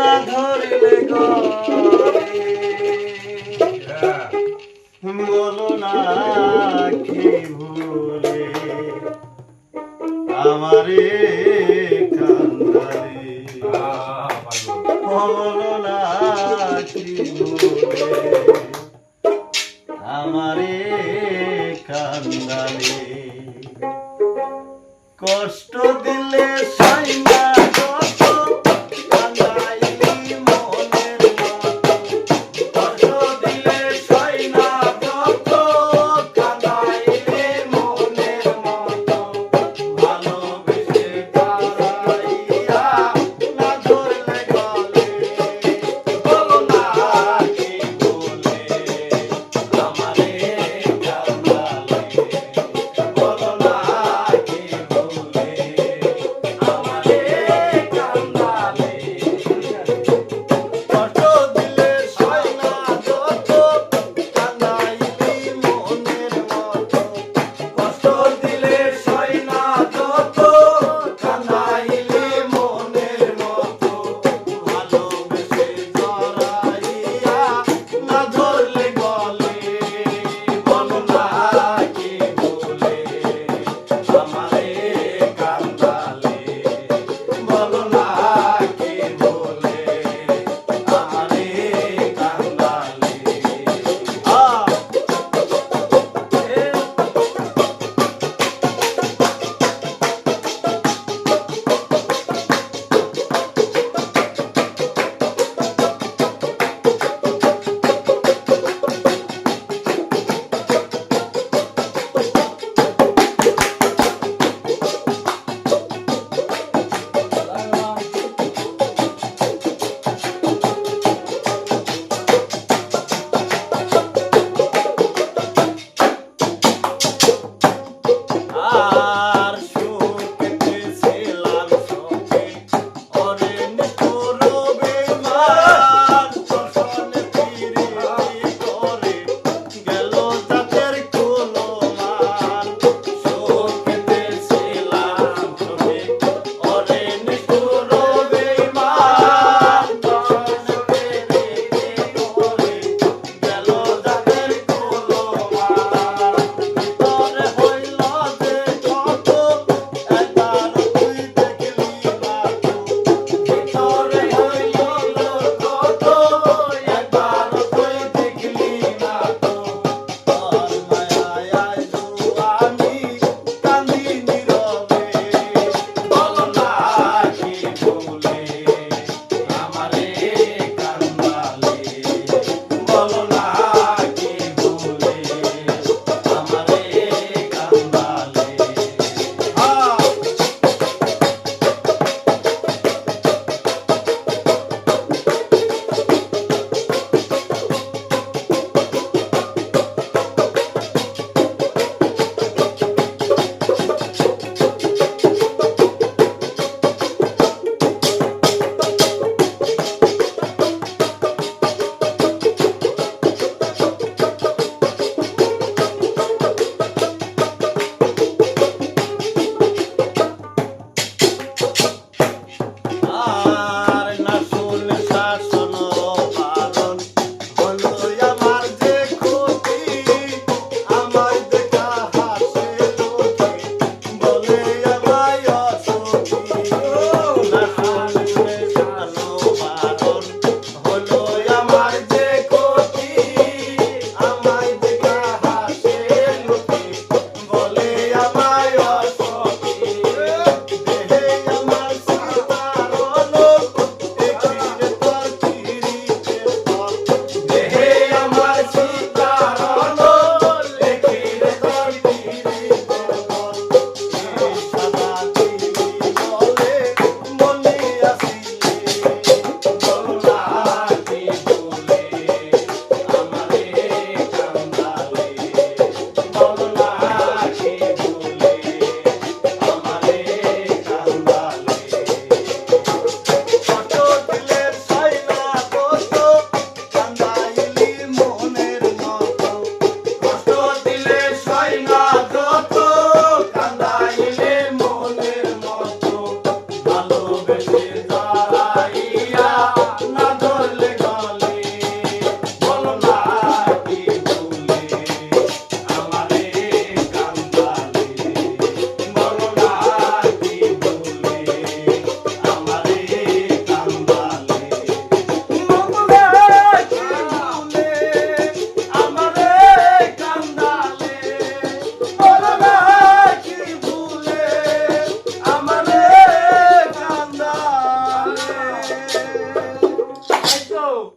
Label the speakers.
Speaker 1: না ধরলে বলো
Speaker 2: হ্যাঁ,
Speaker 1: না কি ভুলে আমারে কান্দারে বলো না কি ভুলে